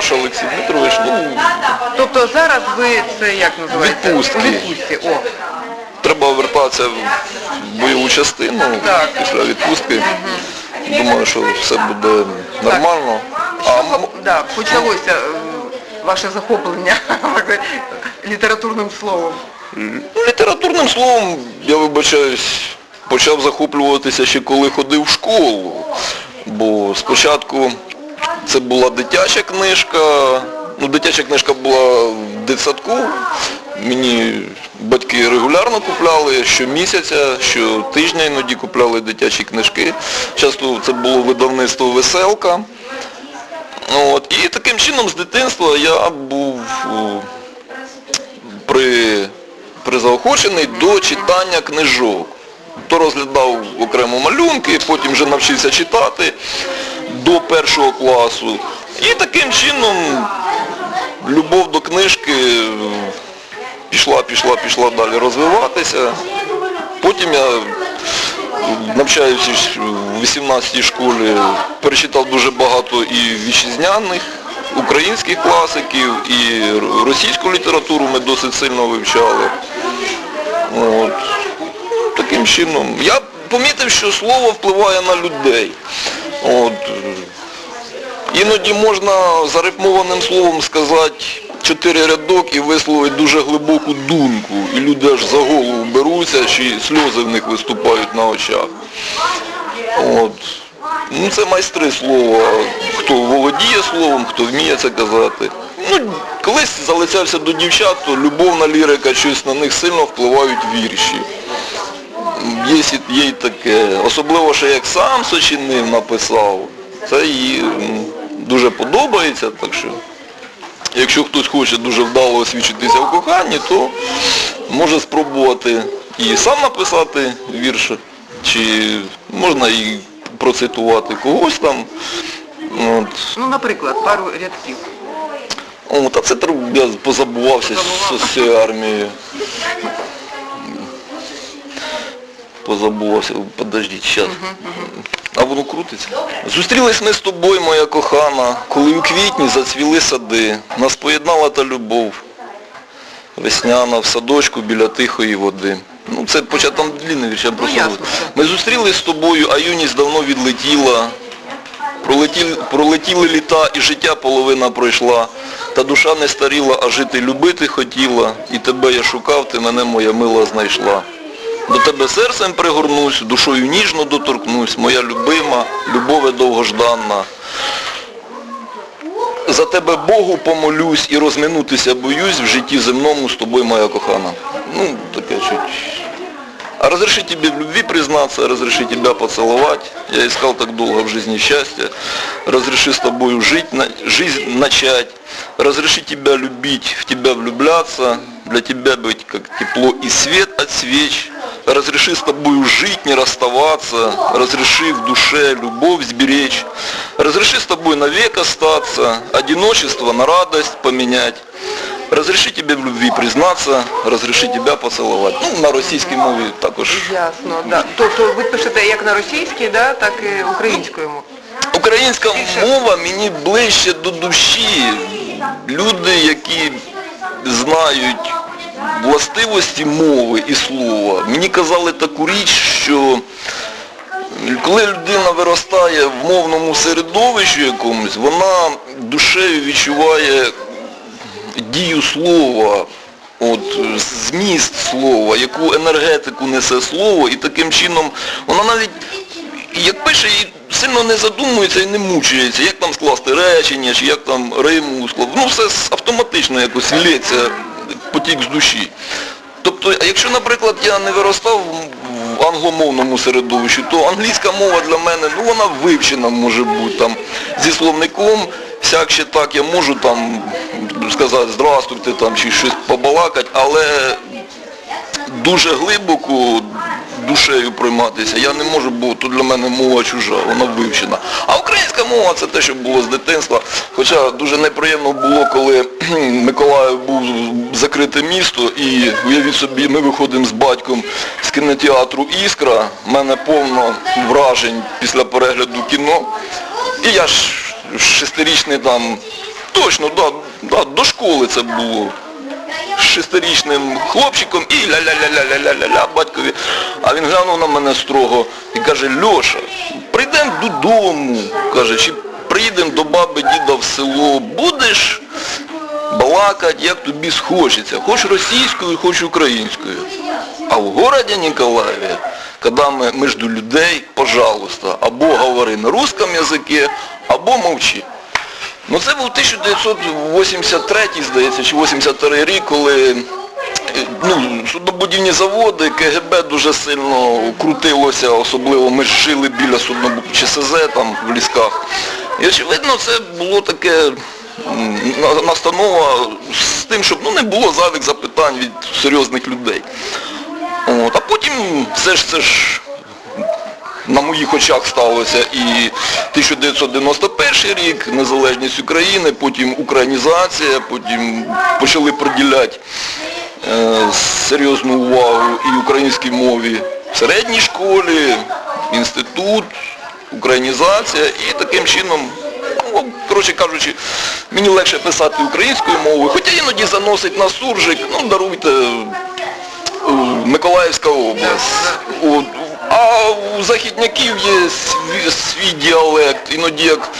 Паша Олексій Дмитрович, ну, Тобто зараз ви це як називається? Відпустки. У відпустці. О, треба вертатися в бойову частину Так. після відпустки. Думаю, що все буде нормально. А м- да, почалося е, ваше захоплення літературним словом. Ну, Літературним словом, я вибачаюсь, почав захоплюватися ще коли ходив в школу. Бо спочатку це була дитяча книжка, ну дитяча книжка була в дитсадку. Мені батьки регулярно купляли щомісяця, щотижня іноді купляли дитячі книжки. Часто це було видавництво Веселка. От. І таким чином з дитинства я був при, призаохочений до читання книжок. То розглядав окремо малюнки, потім вже навчився читати до першого класу. І таким чином любов до книжки пішла, пішла, пішла далі розвиватися. Потім я навчаючись в 18-й школі, перечитав дуже багато і вітчизняних, українських класиків, і російську літературу ми досить сильно вивчали. От. Таким чином. Я помітив, що слово впливає на людей. От. Іноді можна зарифмованим словом сказати чотири рядок і висловити дуже глибоку думку. І люди аж за голову беруться, чи сльози в них виступають на очах. От. Ну, це майстри слова, хто володіє словом, хто вміє це казати. Ну, колись залицявся до дівчат, то любовна лірика, щось на них сильно впливають вірші. Є, є й таке. Особливо, що як сам сочинив, написав, це їй дуже подобається, так що якщо хтось хоче дуже вдало освічитися в коханні, то може спробувати і сам написати вірш, чи можна і процитувати когось там. От. Ну, наприклад, пару рядків. О, та це я позабувався з, з цією армією. Позабувався, подождіть, зараз. А воно крутиться. Зустрілись ми з тобою, моя кохана, коли у квітні зацвіли сади. Нас поєднала та любов. Весняна в садочку біля тихої води. Ну це початок там длинний вірш, я просто. ясно, все. Ми зустрілись з тобою, а юність давно відлетіла. Пролетіли, пролетіли літа і життя половина пройшла. Та душа не старіла, а жити любити хотіла. І тебе я шукав, ти мене моя мила знайшла. До тебе серцем пригорнусь, душою ніжно доторкнусь, моя любима, любове довгожданна. За тебе Богу помолюсь і розминутися боюсь в житті земному з тобою, моя кохана. Ну, таке чуть. А разреши тебе в любви признаться, разреши тебя поцеловать. Я искал так долго в жизни счастья. Разреши с тобою жить, жизнь начать. Разреши тебя любить, в тебя влюбляться. Для тебя быть как тепло и свет от свеч. Разреши с тобою жить, не расставаться. Разреши в душе любовь сберечь. Разреши с тобой навек остаться. Одиночество на радость поменять. Разреши тебе в любви признаться, разреши тебя поцеловать. Ну, на російській мові також. Ясно, да. Тобто ви пишете як на російській, да, так і українською мовою. Українська мова мені ближче до душі. Люди, які знають властивості мови і слова, мені казали таку річ, що коли людина виростає в мовному середовищі якомусь, вона душею відчуває дію слова, от, зміст слова, яку енергетику несе слово, і таким чином вона навіть як пише, і сильно не задумується і не мучується, як там скласти речення, чи як там риму скласти. Ну все автоматично якось лється потік з душі. Тобто, якщо, наприклад, я не виростав в англомовному середовищі, то англійська мова для мене, ну вона вивчена може бути там зі словником, всяк ще так я можу там сказати здравствуйте там чи щось побалакати, але дуже глибоко душею прийматися. Я не можу, бо то для мене мова чужа, вона вивчена. А мова це те, що було з дитинства. Хоча дуже неприємно було, коли Миколаїв був закрите місто і уявіть собі, ми виходимо з батьком з кінотеатру Іскра, в мене повно вражень після перегляду кіно. І я ж шестирічний там Точно, да, да, до школи це було. Шестирічним хлопчиком і ля-ля-ля-ля-ля-ля-ля батькові. А він глянув на мене строго і каже, Льоша, прийдемо додому, каже, чи приїдемо до баби діда в село, будеш балакати, як тобі схочеться, хоч російською, хоч українською. А в городі Ніколаєві, коли ми між людей, пожалуйста, або говори на русском язикі, або мовчи. Ну це був 1983, здається, чи 82 рік, коли ну, суднобудівні заводи, КГБ дуже сильно крутилося, особливо ми ж жили біля ЧСЗ там в лісках. І очевидно це було таке настанова з тим, щоб ну, не було зайвих запитань від серйозних людей. От, а потім все ж це ж на моїх очах сталося і 1991 рік, незалежність України, потім українізація, потім почали приділяти серйозну увагу і українській мові в середній школі, інститут, українізація і таким чином, ну, коротше кажучи, мені легше писати українською мовою, хоча іноді заносить на суржик, ну даруйте, е, Миколаївська область. А у західняків є свій, свій діалект, іноді як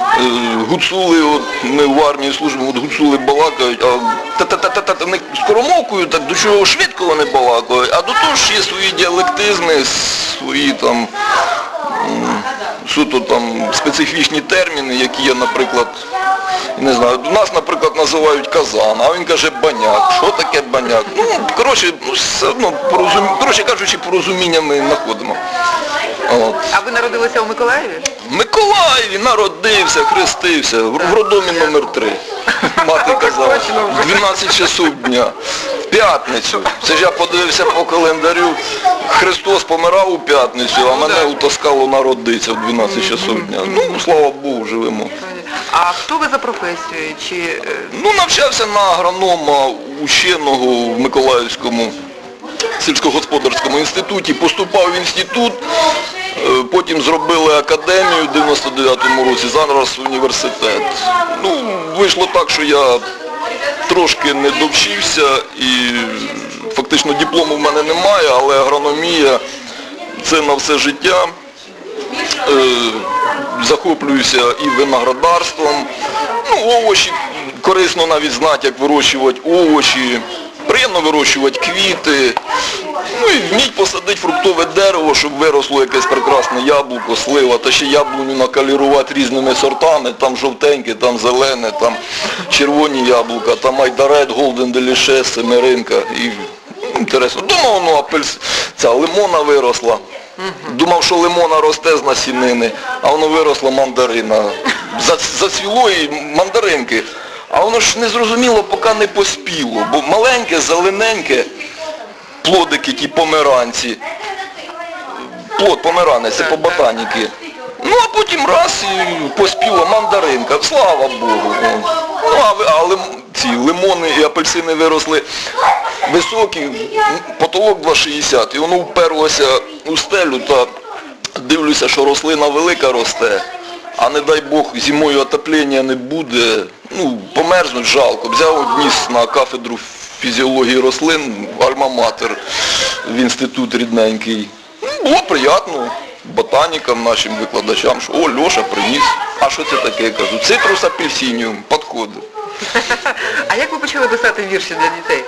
е, гуцули, от ми в армії служимо, от гуцули балакають, а та-та-та-та-та не скоромовкою, так до чого швидко вони балакають, а до того ж є свої діалектизми, свої там м, суто там специфічні терміни, які є, наприклад, не знаю, у нас, наприклад, називають казан, а він каже баняк. Що таке баняк? Ну, коротше, ну, все одно, порозум... коротше кажучи, порозуміння ми знаходимо. От. А ви народилися у Миколаєві? В Миколаєві народився, хрестився, в в роддомі номер 3 Мати казала, вже. в 12 часов дня, п'ятницю. Це ж я подивився по календарю, Христос помирав у п'ятницю, а мене утаскало народитися в 12 часов дня. Ну, слава Богу, живемо. А хто ви за професією? Чи е, Ну, навчався на агронома ученого в Миколаївському сільськогосподарському інституті, поступав в інститут, е, потім зробили академію в 99-му році, зараз університет. Ну, вийшло так, що я трошки не довчився і фактично диплому в мене немає, але агрономія це на все життя. Е, захоплююся і виноградарством. Ну, овочі, корисно навіть знати, як вирощувати овочі. Приємно вирощувати квіти. Ну і вміть посадити фруктове дерево, щоб виросло якесь прекрасне яблуко, слива, та ще яблуню накалірувати різними сортами, там жовтеньке, там зелене, там червоні яблука, там айдарет, голден деліше, семеринка. І ну, інтересно. Думав, ну апельс, ця лимона виросла. Думав, що лимона росте з насінини, а воно виросло мандарина. Зацвіло і мандаринки. А воно ж не зрозуміло, поки не поспіло. Бо маленьке, зелененьке, плодики ті померанці. Плод померанець, це по ботаніки. Ну а потім раз і поспіла мандаринка, слава Богу. Ну а, а лим- ці лимони і апельсини виросли високі, потолок 2,60 і воно вперлося у стелю та дивлюся, що рослина велика росте, а не дай Бог зимою отоплення не буде, ну померзнуть жалко. Взяв одніс на кафедру фізіології рослин, альма-матер в інститут рідненький. Ну, Було приємно ботанікам, нашим викладачам, що о, Льоша приніс. А що це таке? Я кажу, цитрус апельсиніум, підходить. а як ви почали писати вірші для дітей?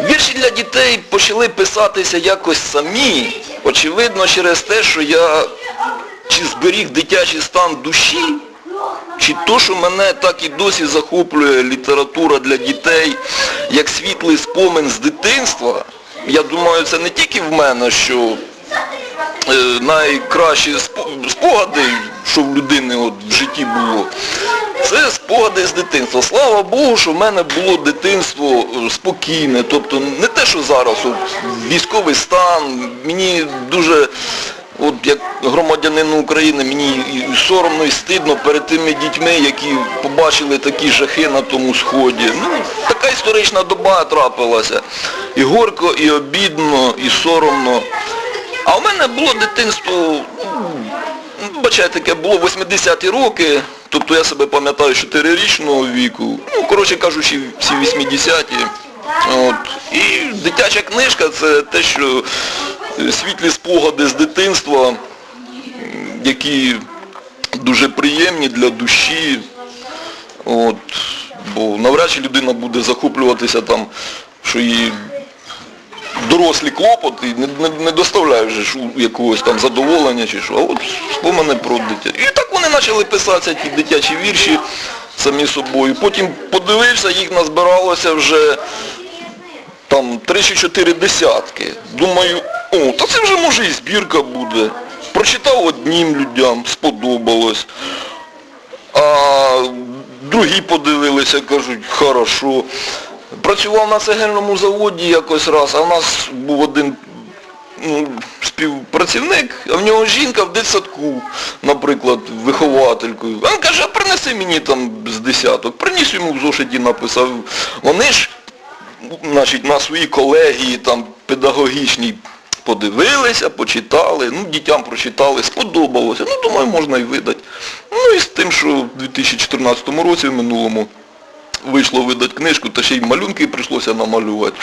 Вірші для дітей почали писатися якось самі, очевидно, через те, що я чи зберіг дитячий стан душі, чи то, що мене так і досі захоплює література для дітей, як світлий спомин з дитинства. Я думаю, це не тільки в мене, що е, найкращі спогади, що в людини от в житті було, це спогади з дитинства. Слава Богу, що в мене було дитинство е, спокійне. Тобто не те, що зараз, от, військовий стан, мені дуже, от як громадянину України, мені і соромно і стидно перед тими дітьми, які побачили такі жахи на тому сході. Ну, така історична доба трапилася. І горько, і обідно, і соромно. А в мене було дитинство, ну, бачите, таке було 80-ті роки, Тобто я себе пам'ятаю 4-річного віку, ну, коротше кажучи, всі 80-ті. От. І дитяча книжка це те, що світлі спогади з дитинства, які дуже приємні для душі. От. Бо навряд чи людина буде захоплюватися там, що їй дорослі клопоти не, не, не доставляють же ж у- якогось там задоволення чи що, а от спомини про дитя. І так вони почали писатися ті дитячі вірші самі собою. Потім подивився, їх назбиралося вже там 3 чи 4 десятки. Думаю, о, та це вже може і збірка буде. Прочитав одним людям, сподобалось. А другі подивилися, кажуть, хорошо. Працював на цегельному заводі якось раз, а в нас був один ну, співпрацівник, а в нього жінка в дитсадку, наприклад, вихователькою. Він каже, а принеси мені там з десяток. Приніс йому в зошиті написав. Вони ж значить, на своїй колегії там педагогічній подивилися, почитали, ну, дітям прочитали, сподобалося. Ну, думаю, можна і видати. Ну і з тим, що в 2014 році, в минулому, вийшло видати книжку, та ще й малюнки прийшлося намалювати.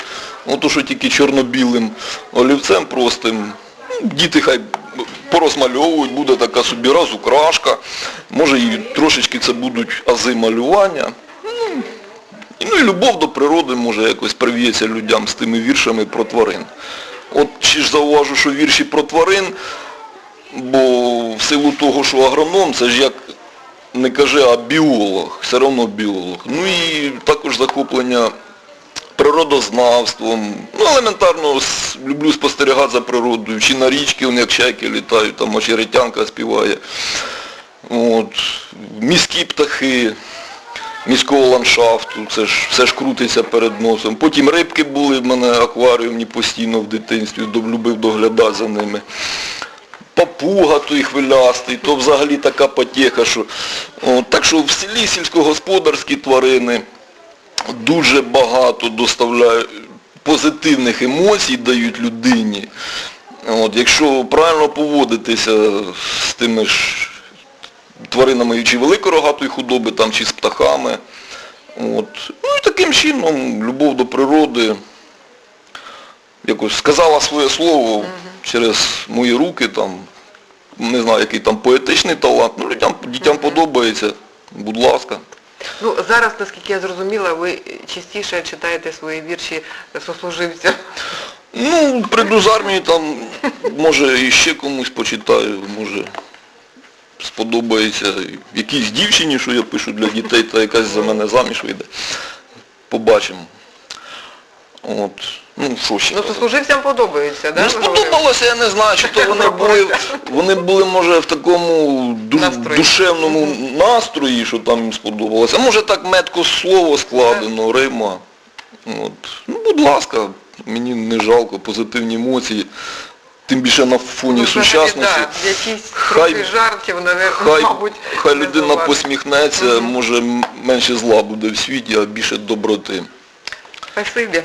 Ото що тільки чорно-білим олівцем простим. Ну, Діти хай порозмальовують, буде така собі разукрашка. Може і трошечки це будуть ази малювання. Ну і любов до природи може якось прив'ється людям з тими віршами про тварин. От чи ж зауважу, що вірші про тварин, бо в силу того, що агроном, це ж як не каже, а біолог, все одно біолог. Ну і також захоплення природознавством. Ну, елементарно люблю спостерігати за природою. Чи на річки, як чайки літають, там очеретянка співає. От. Міські птахи міського ландшафту, це ж все ж крутиться перед носом. Потім рибки були в мене акваріумні постійно в дитинстві, любив доглядати за ними. Папуга той хвилястий, то взагалі така потеха, що. От, так що в селі сільськогосподарські тварини дуже багато доставляють позитивних емоцій дають людині. От, якщо правильно поводитися з тими ж тваринами чи великорогатої худоби, там, чи з птахами. От. Ну і таким чином любов до природи якось сказала своє слово через мої руки, там, не знаю, який там поетичний талант. Ну, людям, дітям подобається, будь ласка. Ну, зараз, наскільки я зрозуміла, ви частіше читаєте свої вірші сослуживцям. Ну, прийду з армії, там, може, і ще комусь почитаю, може, сподобається якійсь дівчині, що я пишу для дітей, та якась за мене заміж вийде. Побачимо. От. Ну, що ще? Ну, казати? сослуживцям подобається, да? Ну, сподобалося, я не знаю, чи то вони були, вони були, може, в такому ду- Настрої. душевному настрої, що там їм сподобалося. А може так метко слово складено, Рима. От. Ну, будь ласка, мені не жалко, позитивні емоції. Тим більше на фоні Ну, сучасності. да, якісь Хай- жартів, навер- Хай, мабуть, хай людина посміхнеться, може менше зла буде в світі, а більше доброти. Спасибі.